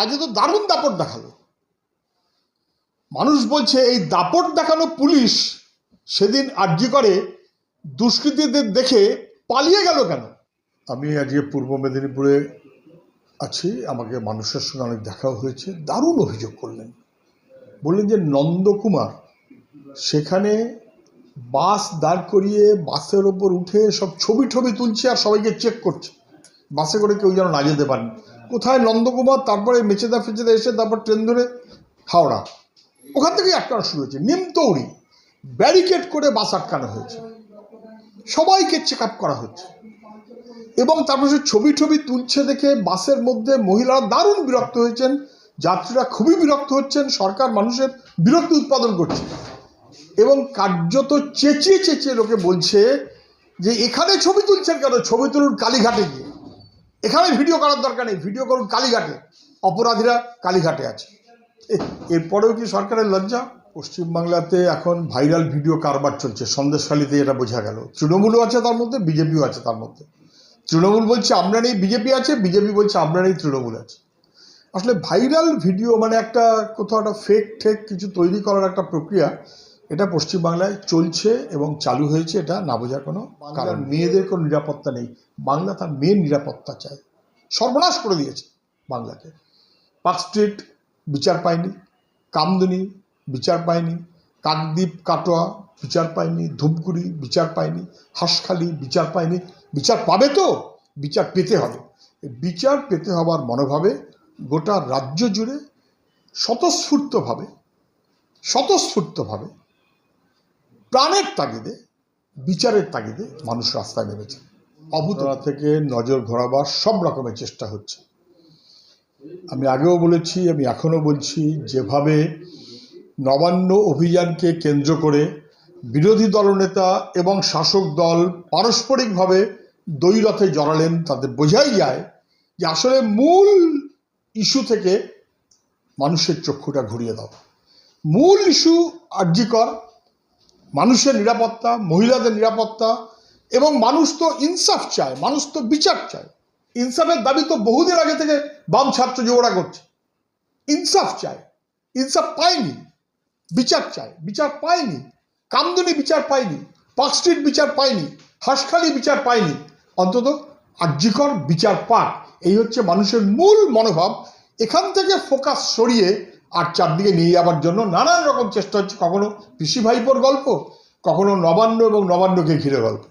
আজকে তো দারুণ দাপট দেখাল। মানুষ বলছে, এই দাপট দেখানো পুলিশ সেদিন আর্জি করে, দুষ্কৃতীদের দেখে পালিয়ে গেল কেন? আমি আজকে পূর্ব মেদিনীপুরে আছি, আমাকে মানুষের সঙ্গে অনেক দেখাও হয়েছে। দারুণ অভিযোগ করলেন। বললেন যে, নন্দকুমার সেখানে বাস দাঁড় করিয়ে বাসের ওপর উঠে সব ছবি টবি তুলছে আর সবাইকে চেক করছে। বাসে করে কেউ যেন না যেতে পারেন। কোথায় নন্দকুমার, তারপরে মেচেদা ফেচেদা এসে তারপর ট্রেন ধরে হাওড়া। ওখান থেকেই আটকানো শুরু হয়েছে নিমতৌড়ি ব্যারিকেড করে বাস আটকানো হয়েছে। সবাইকে চেক আপ করা হচ্ছে। এবং তারপর সে ছবি ছবি তুলছে দেখে বাসের মধ্যে মহিলারা দারুণ বিরক্ত হয়েছেন, যাত্রীরা খুবই বিরক্ত হচ্ছেন, সরকার মানুষের বিরক্তি উৎপাদন করছে। এবং কার্যত চেঁচিয়ে চেঁচিয়ে লোকে বলছে যে, এখানে ছবি তুলছেন কেন? ছবি তুলুন কালীঘাটে গিয়ে। এখানে ভিডিও করার দরকার নেই। ভিডিও করুন কালীঘাটে। অপরাধীরা কালীঘাটে আছে। এরপরেও কি সরকারের লজ্জা? পশ্চিমবাংলাতে এখন ভাইরাল ভিডিও কারবার চলছে। সন্দেশখালিতে এটা বোঝা গেল। তৃণমূলও আছে তার মধ্যে, বিজেপিও আছে তার মধ্যে। তৃণমূল বলছে, আমরা নেই, বিজেপি আছে। বিজেপি বলছে, আমরা নেই, তৃণমূল আছে। আসলে ভাইরাল ভিডিও মানে একটা কোথাও একটা ফেক ঠেক কিছু তৈরি করার একটা প্রক্রিয়া। এটা পশ্চিমবাংলায় চলছে এবং চালু হয়েছে এটা না বোঝার কোনো কারণ মেয়েদের কোনো নিরাপত্তা নেই। বাংলা তার মেয়ের নিরাপত্তা চায় সর্বনাশ করে দিয়েছে বাংলাকে। পার্ক স্ট্রিট বিচার পায়নি কামদুনি বিচার পায়নি কাকদ্বীপ কাটোয়া বিচার পায়নি ধূপগুড়ি বিচার পায়নি হাঁসখালি বিচার পায়নি। বিচার পাবে তো বিচার পেতে হবে। বিচার পেতে হবার মনোভাবে গোটা রাজ্য জুড়ে স্বতঃস্ফূর্তভাবে স্বতঃস্ফূর্তভাবে প্রাণের তাগিদে বিচারের তাগিদে মানুষ রাস্তায় নেমেছে। অভূতরা থেকে নজর ঘোরাবার সব রকমের চেষ্টা হচ্ছে। আমি আগেও বলেছি আমি এখনও বলছি যেভাবে নবান্ন অভিযানকে কেন্দ্র করে বিরোধী দলনেতা এবং শাসক দল পারস্পরিকভাবে দৈরথে জড়ালেন তাদের বোঝাই যায় যে আসলে মূল ইস্যু থেকে মানুষের চক্ষুটা ঘুরিয়ে দাও। মূল ইস্যু আর্যিকর মানুষের নিরাপত্তা, মহিলাদের নিরাপত্তা, এবং মানুষ তো ইনসাফ চায়, মানুষ তো বিচার চায়। ইনসাফের দাবি তো বহুদিন আগে থেকে বাম ছাত্র যুবরা করছে। ইনসাফ চায়, ইনসাফ পায়নি, বিচার চায়, বিচার পায়নি, কামদুনি বিচার পায়নি, পার্ক স্ট্রিট বিচার পায়নি, হাঁসখালি বিচার পায়নি, অন্তত আর্যিকর বিচার পাক। এই হচ্ছে মানুষের মূল মনোভাব। এখান থেকে ফোকাস সরিয়ে আর চারদিকে নিয়ে যাওয়ার জন্য নানান রকম চেষ্টা হচ্ছে। কখনো পিসি ভাইপোর গল্প, কখনো নবান্ন এবং নবান্নকে ঘিরে গল্প।